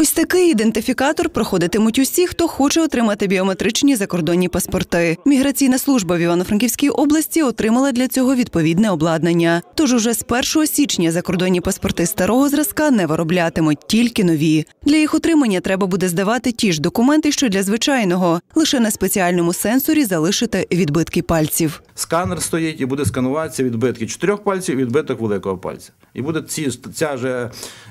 Ось такий ідентифікатор проходитимуть усі, хто хоче отримати біометричні закордонні паспорти. Міграційна служба в Івано-Франківській області отримала для цього відповідне обладнання. Тож уже з 1 січня закордонні паспорти старого зразка не вироблятимуть, тільки нові. Для їх отримання треба буде здавати ті ж документи, що для звичайного. Лише на спеціальному сенсорі залишити відбитки пальців. Сканер стоїть і буде скануватися відбитки чотирьох пальців і відбиток великого пальця. І буде ці, ця же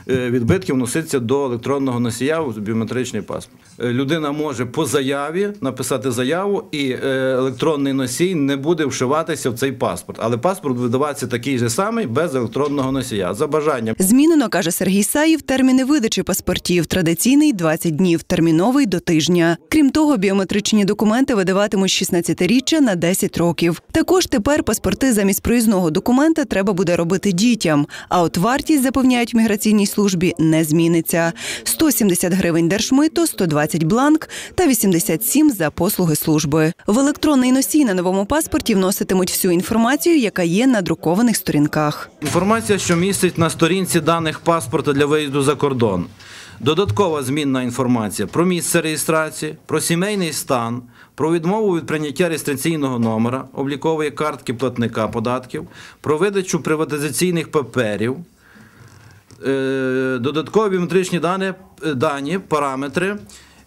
е, відбитки вноситися до електронного носія в біометричний паспорт. Е, Людина може по заяві написати заяву, і е, електронний носій не буде вшиватися в цей паспорт. Але паспорт видаватися такий же самий без електронного носія. За бажанням Змінено, каже Сергій Саїв, терміни видачі паспортів. Традиційний 20 днів, терміновий до тижня. Крім того, біометричні документи видаватимуть 16-річчя на 10 років. Також тепер паспорти замість проїзного документа треба буде робити дітям. А от вартість запевняють в міграційній службі не зміниться: 170 гривень держмито, 120 бланк та 87 за послуги служби. В електронний носій на новому паспорті вноситимуть всю інформацію, яка є на друкованих сторінках. Інформація, що містить на сторінці даних паспорта для виїзду за кордон. Додаткова змінна інформація про місце реєстрації, про сімейний стан, про відмову від прийняття реєстраційного номера, облікової картки платника податків, про видачу приватизаційних паперів, додаткові біометричні дані, е, дані, параметри,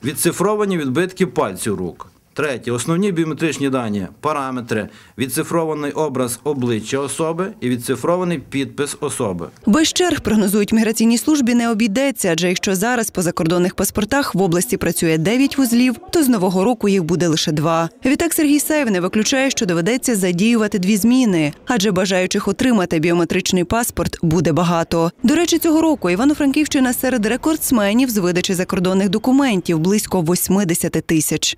відцифровані відбитки пальців рук. Третє. Основні біометричні дані, параметри, відцифрований образ обличчя особи і відцифрований підпис особи. Без черг прогнозують міграційній службі не обійдеться, адже якщо зараз по закордонних паспортах в області працює 9 вузлів, то з нового року їх буде лише два. Відтак Сергій Саєв не виключає, що доведеться задіювати дві зміни, адже бажаючих отримати біометричний паспорт буде багато. До речі, цього року Івано-Франківщина серед рекордсменів з видачі закордонних документів близько 80 тисяч.